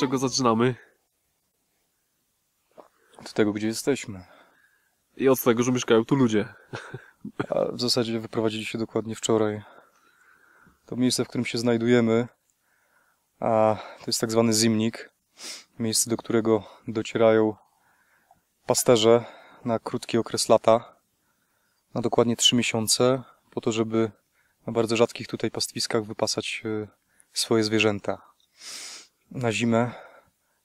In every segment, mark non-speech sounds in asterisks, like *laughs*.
czego zaczynamy? Od tego, gdzie jesteśmy. I od tego, że mieszkają tu ludzie. A w zasadzie wyprowadzili się dokładnie wczoraj. To miejsce, w którym się znajdujemy, a to jest tak zwany zimnik. Miejsce, do którego docierają pasterze na krótki okres lata, na dokładnie trzy miesiące, po to, żeby na bardzo rzadkich tutaj pastwiskach wypasać e, swoje zwierzęta. Na zimę,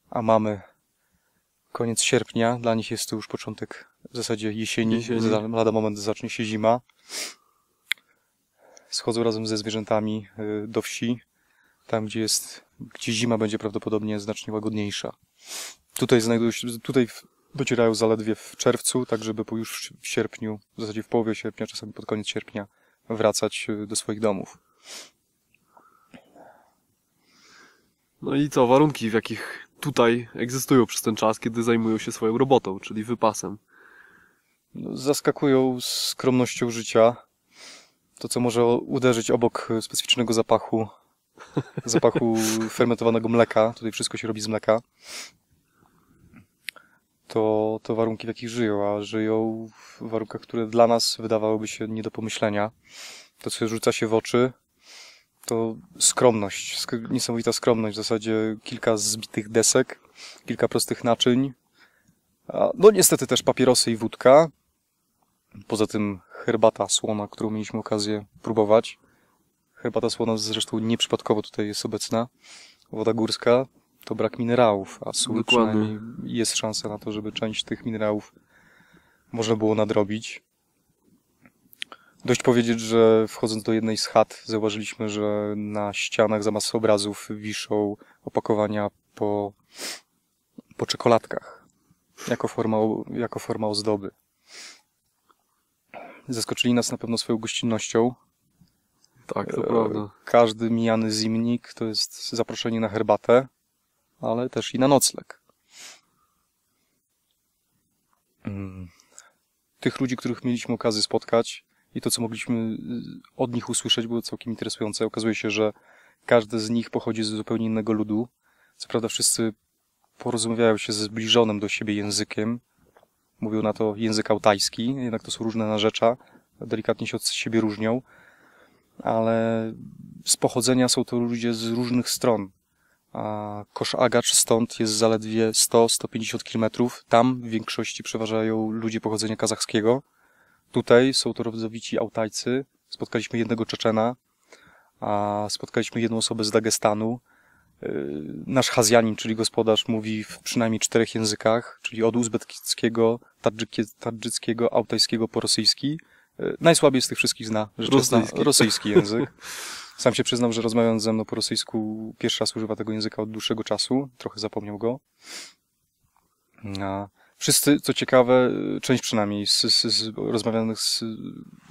a mamy koniec sierpnia, dla nich jest to już początek w zasadzie jesieni, Jesieni. Lada moment zacznie się zima. Schodzą razem ze zwierzętami y, do wsi, tam gdzie jest, gdzie zima będzie prawdopodobnie znacznie łagodniejsza. Tutaj znajdują się, tutaj docierają zaledwie w czerwcu, tak żeby po już w sierpniu, w zasadzie w połowie sierpnia, czasami pod koniec sierpnia wracać y, do swoich domów. No i co, warunki, w jakich tutaj egzystują przez ten czas, kiedy zajmują się swoją robotą, czyli wypasem. No, zaskakują skromnością życia. To, co może uderzyć obok specyficznego zapachu, *laughs* zapachu fermentowanego mleka, tutaj wszystko się robi z mleka, to, to warunki, w jakich żyją, a żyją w warunkach, które dla nas wydawałyby się nie do pomyślenia. To, co rzuca się w oczy, to skromność, sk- niesamowita skromność, w zasadzie kilka zbitych desek, kilka prostych naczyń, a, No niestety też papierosy i wódka. Poza tym herbata słona, którą mieliśmy okazję próbować. Herbata słona zresztą nieprzypadkowo tutaj jest obecna. Woda górska to brak minerałów, a sól Dokładnie. przynajmniej jest szansa na to, żeby część tych minerałów można było nadrobić. Dość powiedzieć, że wchodząc do jednej z chat zauważyliśmy, że na ścianach zamiast obrazów wiszą opakowania po, po czekoladkach jako forma, jako forma ozdoby. Zaskoczyli nas na pewno swoją gościnnością. Tak, to E, prawda. Każdy mijany zimnik to jest zaproszenie na herbatę, ale też i na nocleg. Mm. Tych ludzi, których mieliśmy okazję spotkać i to, co mogliśmy y, od nich usłyszeć, było całkiem interesujące. Okazuje się, że każdy z nich pochodzi z zupełnie innego ludu. Co prawda wszyscy porozumiewają się ze zbliżonym do siebie językiem. Mówią na to język altajski, jednak to są różne narzecza, delikatnie się od siebie różnią, ale z pochodzenia są to ludzie z różnych stron. A Kosz Agacz stąd jest zaledwie 100-150 kilometrów. Tam w większości przeważają ludzie pochodzenia kazachskiego. Tutaj są to rodzowici Altajcy. Spotkaliśmy jednego Czeczena, a spotkaliśmy jedną osobę z Dagestanu. Yy, Nasz Hazjanin, czyli gospodarz, mówi w przynajmniej czterech językach, czyli od uzbeckiego, tadżyckiego, altajskiego po rosyjski. Yy, Najsłabiej z tych wszystkich zna, Rosyjski. rosyjski język. *laughs* Sam się przyznał, że rozmawiając ze mną po rosyjsku, pierwszy raz używa tego języka od dłuższego czasu. Trochę zapomniał go. A wszyscy, co ciekawe, część przynajmniej z, z, z rozmawianych, z,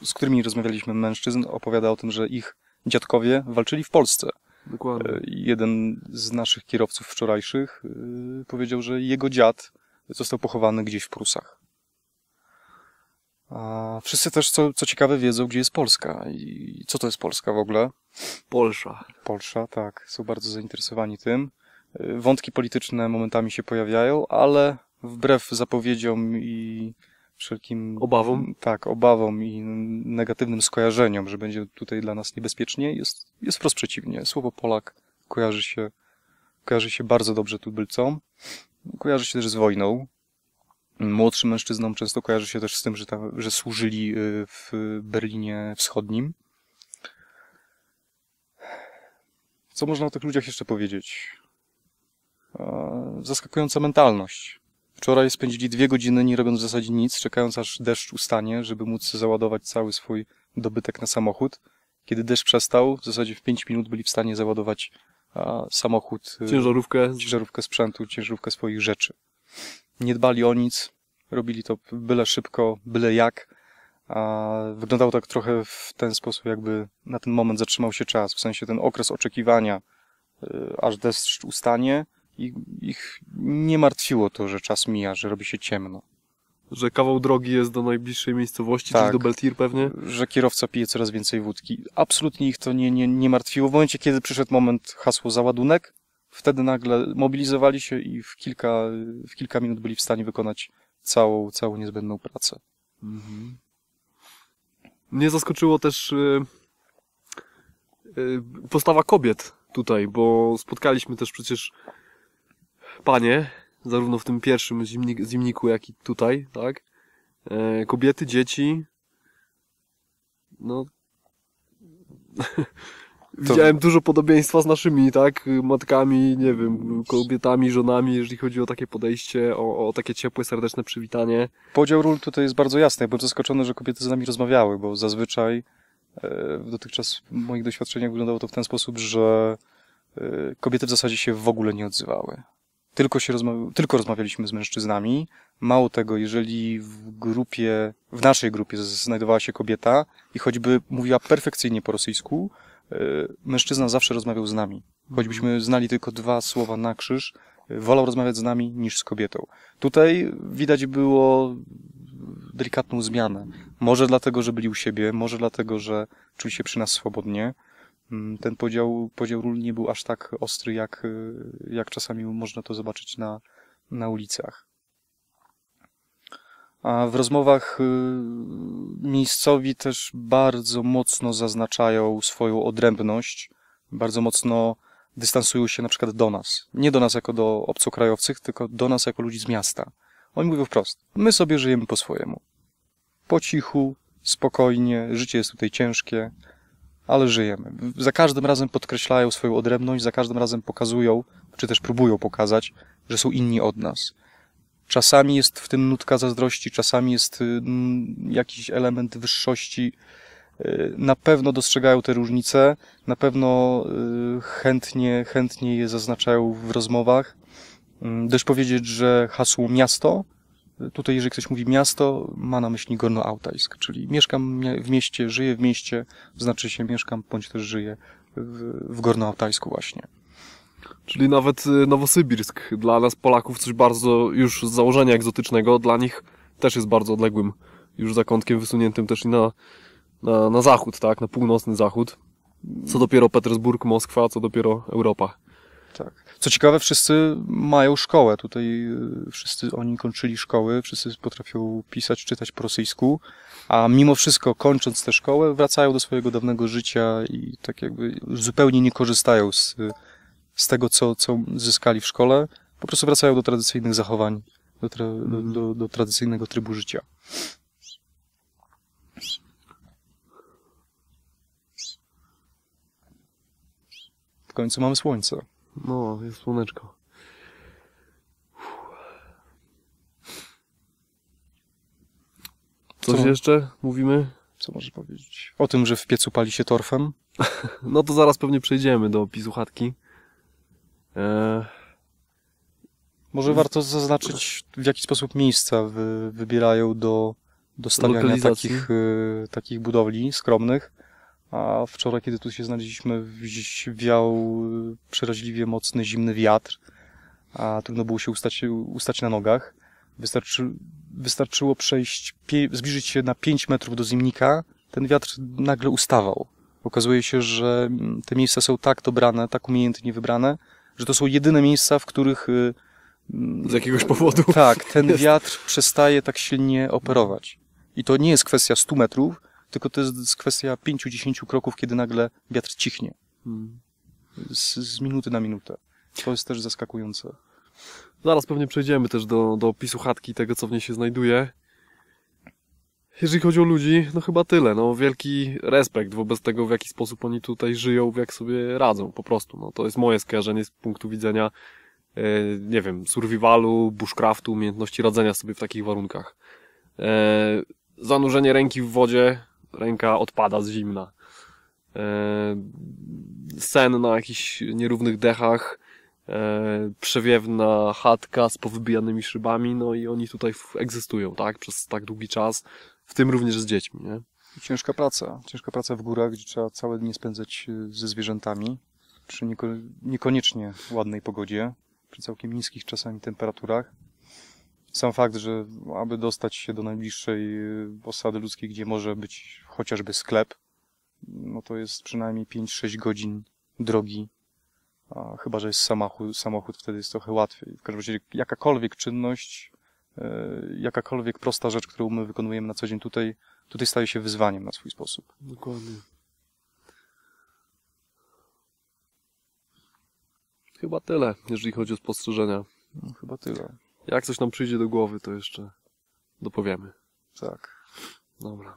z którymi rozmawialiśmy mężczyzn, opowiada o tym, że ich dziadkowie walczyli w Polsce. Dokładnie. E, Jeden z naszych kierowców wczorajszych e, powiedział, że jego dziad został pochowany gdzieś w Prusach. A wszyscy też, co, co ciekawe, wiedzą, gdzie jest Polska i co to jest Polska w ogóle. Polsza. Polsza, tak, są bardzo zainteresowani tym. Y, Wątki polityczne momentami się pojawiają, ale wbrew zapowiedziom i wszelkim Obawom? Tak, obawom i negatywnym skojarzeniom, że będzie tutaj dla nas niebezpiecznie, jest, jest wprost przeciwnie. Słowo Polak kojarzy się, kojarzy się bardzo dobrze tubylcom. Kojarzy się też z wojną. Młodszym mężczyznom często kojarzy się też z tym, że, ta, że służyli y, w Berlinie Wschodnim. Co można o tych ludziach jeszcze powiedzieć? Zaskakująca mentalność. Wczoraj spędzili dwie godziny nie robiąc w zasadzie nic, czekając aż deszcz ustanie, żeby móc załadować cały swój dobytek na samochód. Kiedy deszcz przestał, w zasadzie w pięć minut byli w stanie załadować a, samochód, y, Ciężarówkę. ciężarówkę sprzętu, ciężarówkę swoich rzeczy. Nie dbali o nic, robili to byle szybko, byle jak. A wyglądało tak trochę w ten sposób, jakby na ten moment zatrzymał się czas, w sensie ten okres oczekiwania, y, aż deszcz ustanie i ich nie martwiło to, że czas mija, że robi się ciemno. Że kawał drogi jest do najbliższej miejscowości, Tak. czyli do Beltir pewnie. Że kierowca pije coraz więcej wódki. Absolutnie ich to nie, nie, nie martwiło. W momencie, kiedy przyszedł moment hasło załadunek, wtedy nagle mobilizowali się i w kilka, w kilka minut byli w stanie wykonać całą, całą niezbędną pracę. Mhm. Mnie zaskoczyło też y, y, postawa kobiet tutaj, bo spotkaliśmy też przecież panie, zarówno w tym pierwszym zimnik, zimniku, jak i tutaj, tak? E, kobiety, dzieci. No. *laughs* Widziałem dużo podobieństwa z naszymi, tak? Matkami, nie wiem, kobietami, żonami, jeżeli chodzi o takie podejście, o, o takie ciepłe, serdeczne przywitanie. Podział ról tutaj jest bardzo jasny. Ja byłem zaskoczony, że kobiety z nami rozmawiały, bo zazwyczaj e, dotychczas w moich doświadczeniach wyglądało to w ten sposób, że e, kobiety w zasadzie się w ogóle nie odzywały. Tylko, się tylko rozmawialiśmy z mężczyznami. Mało tego, jeżeli w grupie, w naszej grupie znajdowała się kobieta i choćby mówiła perfekcyjnie po rosyjsku, e, mężczyzna zawsze rozmawiał z nami. Choćbyśmy znali tylko dwa słowa na krzyż, e, wolał rozmawiać z nami niż z kobietą. Tutaj widać było delikatną zmianę. Może dlatego, że byli u siebie, może dlatego, że czuli się przy nas swobodnie. Mm, Ten podział, podział ról nie był aż tak ostry, jak, y, jak czasami można to zobaczyć na, na ulicach. A w rozmowach y, miejscowi też bardzo mocno zaznaczają swoją odrębność, bardzo mocno dystansują się na przykład do nas. Nie do nas jako do obcokrajowców, tylko do nas jako ludzi z miasta. Oni mówią wprost, my sobie żyjemy po swojemu. Po cichu, spokojnie, życie jest tutaj ciężkie, ale żyjemy. Za każdym razem podkreślają swoją odrębność, za każdym razem pokazują, czy też próbują pokazać, że są inni od nas. Czasami jest w tym nutka zazdrości, czasami jest y, mm, jakiś element wyższości. Y, Na pewno dostrzegają te różnice, na pewno y, chętnie, chętnie je zaznaczają w rozmowach. Mm, Dość powiedzieć, że hasło miasto, tutaj jeżeli ktoś mówi miasto, ma na myśli Gorno-Altajsk, czyli mieszkam w mieście, żyję w mieście, znaczy się mieszkam bądź też żyję w, w Gorno-Altajsku właśnie. Czyli nawet y, Nowosybirsk dla nas Polaków coś bardzo już z założenia egzotycznego, dla nich też jest bardzo odległym już zakątkiem wysuniętym też i na, na, na zachód, tak, na północny zachód. Co dopiero Petersburg, Moskwa, co dopiero Europa. Tak. Co ciekawe, wszyscy mają szkołę. Tutaj y, wszyscy oni kończyli szkoły, wszyscy potrafią pisać, czytać po rosyjsku, a mimo wszystko, kończąc tę szkołę, wracają do swojego dawnego życia i tak jakby zupełnie nie korzystają z, z tego, co, co zyskali w szkole. Po prostu wracają do tradycyjnych zachowań, do, tra, do, do, do tradycyjnego trybu życia. W końcu mamy słońce. No, jest słoneczko. Coś Co? jeszcze mówimy? Co możesz powiedzieć? O tym, że w piecu pali się torfem. *laughs* No to zaraz pewnie przejdziemy do opisu chatki. Eee, Może warto zaznaczyć, w jaki sposób miejsca wy, wybierają do, do stawiania takich, y, takich budowli skromnych. A wczoraj, kiedy tu się znaleźliśmy, wiał przeraźliwie mocny, zimny wiatr, a trudno było się ustać, ustać na nogach. Wystarczy, wystarczyło przejść, pie, zbliżyć się na 5 metrów do zimnika, ten wiatr nagle ustawał. Okazuje się, że mm, te miejsca są tak dobrane, tak umiejętnie wybrane, że to są jedyne miejsca, w których y, mm, z jakiegoś powodu. tak, ten wiatr przestaje tak silnie operować. I to nie jest kwestia 100 metrów, tylko to jest kwestia 5-10 kroków, kiedy nagle wiatr cichnie. Hmm. Z, z minuty na minutę. To jest też zaskakujące. Zaraz pewnie przejdziemy też do, do opisu chatki tego, co w niej się znajduje. Jeżeli chodzi o ludzi, no chyba tyle. No, wielki respekt wobec tego, w jaki sposób oni tutaj żyją, jak sobie radzą, po prostu. No, to jest moje skojarzenie z punktu widzenia, e, nie wiem, survivalu, bushcraftu, umiejętności radzenia sobie w takich warunkach. E, zanurzenie ręki w wodzie, ręka odpada z zimna. E, sen na jakichś nierównych dechach, e, przewiewna chatka z powybijanymi szybami, no i oni tutaj egzystują, tak, przez tak długi czas, w tym również z dziećmi, nie? Ciężka praca. Ciężka praca w górach, gdzie trzeba całe dnie spędzać y, ze zwierzętami, przy nieko niekoniecznie ładnej pogodzie, przy całkiem niskich czasami temperaturach. Sam fakt, że aby dostać się do najbliższej y, osady ludzkiej, gdzie może być chociażby sklep, no to jest przynajmniej 5-6 godzin drogi. A chyba, że jest samochód, samochód, wtedy jest trochę łatwiej. W każdym razie jakakolwiek czynność, e, jakakolwiek prosta rzecz, którą my wykonujemy na co dzień tutaj, tutaj staje się wyzwaniem na swój sposób. Dokładnie. Chyba tyle, jeżeli chodzi o spostrzeżenia. No, chyba tyle. Jak coś nam przyjdzie do głowy, to jeszcze dopowiemy. Tak. Dobra.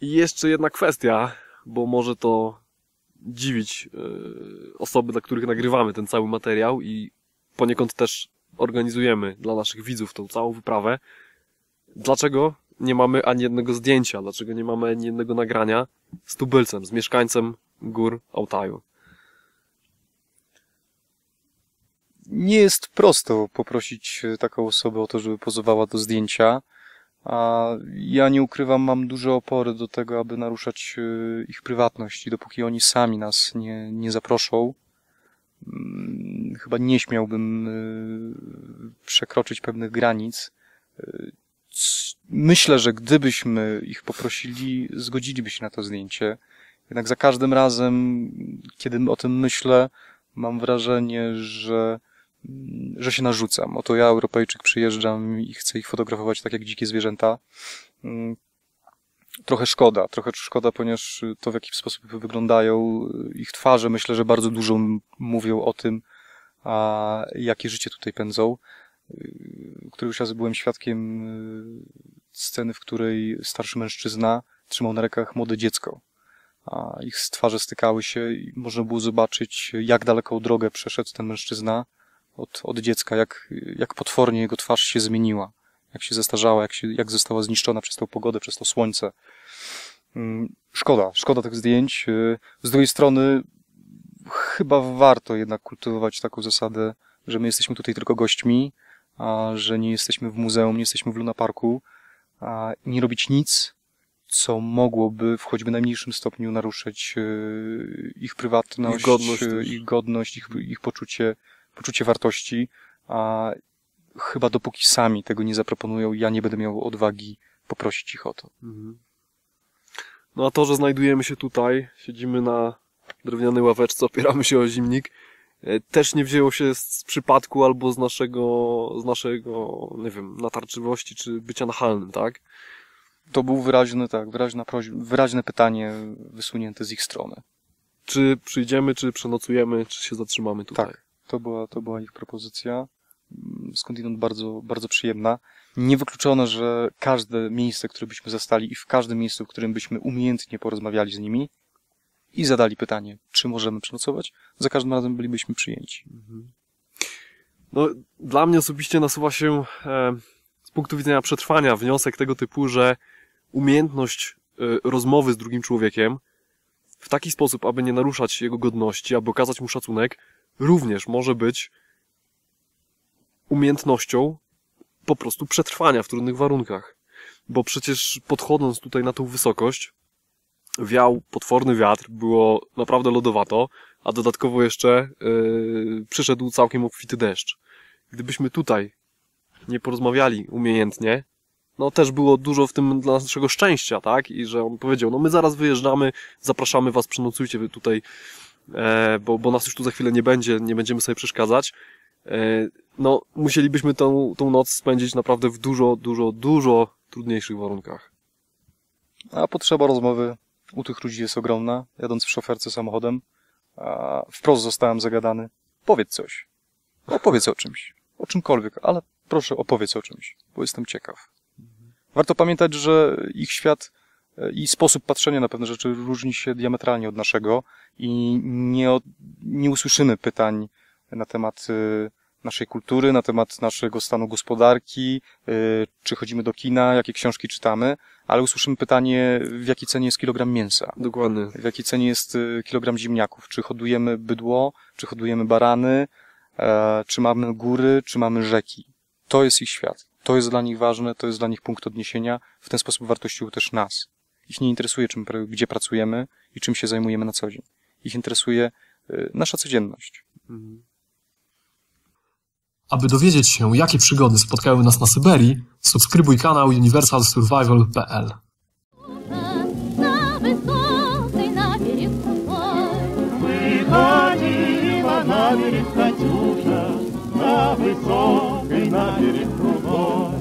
I jeszcze jedna kwestia, bo może to dziwić yy, osoby, dla których nagrywamy ten cały materiał i poniekąd też organizujemy dla naszych widzów tą całą wyprawę. Dlaczego nie mamy ani jednego zdjęcia? Dlaczego nie mamy ani jednego nagrania z tubylcem, z mieszkańcem gór Altaju? Nie jest prosto poprosić e, taką osobę o to, żeby pozowała do zdjęcia. A ja nie ukrywam, mam duże opory do tego, aby naruszać e, ich prywatność i dopóki oni sami nas nie, nie zaproszą, mm, chyba nie śmiałbym e, przekroczyć pewnych granic. Myślę, że gdybyśmy ich poprosili, zgodziliby się na to zdjęcie. Jednak za każdym razem, kiedy o tym myślę, mam wrażenie, że że się narzucam. Oto ja, Europejczyk, przyjeżdżam i chcę ich fotografować tak jak dzikie zwierzęta. Mm, trochę szkoda, trochę szkoda, ponieważ to w jaki sposób wyglądają ich twarze, myślę, że bardzo dużo mówią o tym, a jakie życie tutaj pędzą. Któryś raz byłem świadkiem y, sceny, w której starszy mężczyzna trzymał na rękach młode dziecko. A ich twarze stykały się i można było zobaczyć, jak daleką drogę przeszedł ten mężczyzna od, od dziecka, jak, jak potwornie jego twarz się zmieniła, jak się zestarzała, jak, się, jak została zniszczona przez tą pogodę, przez to słońce. Mm, szkoda, szkoda tych zdjęć. Y, z drugiej strony, chyba warto jednak kultywować taką zasadę, że my jesteśmy tutaj tylko gośćmi, a że nie jesteśmy w muzeum, nie jesteśmy w Luna Parku, a nie robić nic, co mogłoby w choćby najmniejszym stopniu naruszyć y, ich prywatność, ich godność, y, ich, godność, ich, ich poczucie poczucie wartości, a chyba dopóki sami tego nie zaproponują, ja nie będę miał odwagi poprosić ich o to. Mhm. No a to, że znajdujemy się tutaj, siedzimy na drewnianej ławeczce, opieramy się o zimnik, e, też nie wzięło się z przypadku albo z naszego, z naszego, nie wiem, natarczywości czy bycia nachalnym, tak? To był wyraźny, tak, wyraźna prośba, wyraźne pytanie wysunięte z ich strony. Czy przyjdziemy, czy przenocujemy, czy się zatrzymamy tutaj? Tak. To była, to była ich propozycja. Mm, skądinąd bardzo, bardzo przyjemna. Niewykluczone, że każde miejsce, które byśmy zastali i w każdym miejscu, w którym byśmy umiejętnie porozmawiali z nimi i zadali pytanie, czy możemy przenocować, za każdym razem bylibyśmy przyjęci. Mhm. No, dla mnie osobiście nasuwa się e, z punktu widzenia przetrwania wniosek tego typu, że umiejętność e, rozmowy z drugim człowiekiem w taki sposób, aby nie naruszać jego godności, aby okazać mu szacunek, również może być umiejętnością po prostu przetrwania w trudnych warunkach. Bo przecież podchodząc tutaj na tą wysokość, wiał potworny wiatr, było naprawdę lodowato, a dodatkowo jeszcze yy, przyszedł całkiem obfity deszcz. Gdybyśmy tutaj nie porozmawiali umiejętnie, no też było dużo w tym dla naszego szczęścia, tak? I że on powiedział, no my zaraz wyjeżdżamy, zapraszamy was, przenocujcie tutaj bo, bo nas już tu za chwilę nie będzie, nie będziemy sobie przeszkadzać, e, no musielibyśmy tą, tą noc spędzić naprawdę w dużo, dużo, dużo trudniejszych warunkach. A potrzeba rozmowy u tych ludzi jest ogromna. Jadąc w szoferce samochodem, wprost zostałem zagadany. Powiedz coś. Opowiedz o czymś. O czymkolwiek, ale proszę opowiedz o czymś, bo jestem ciekaw. Warto pamiętać, że ich świat i sposób patrzenia na pewne rzeczy różni się diametralnie od naszego i nie, nie usłyszymy pytań na temat y, naszej kultury, na temat naszego stanu gospodarki, y, czy chodzimy do kina, jakie książki czytamy, ale usłyszymy pytanie, w jakiej cenie jest kilogram mięsa. Dokładnie. W jakiej cenie jest kilogram ziemniaków. Czy hodujemy bydło, czy hodujemy barany, e, czy mamy góry, czy mamy rzeki. To jest ich świat. To jest dla nich ważne, to jest dla nich punkt odniesienia. W ten sposób wartościują też nas. Ich nie interesuje, czym, gdzie pracujemy i czym się zajmujemy na co dzień. Ich interesuje nasza codzienność. Aby dowiedzieć się, jakie przygody spotkały nas na Syberii, subskrybuj kanał universalsurvival.pl. на берег Катюша, на высокой на берег.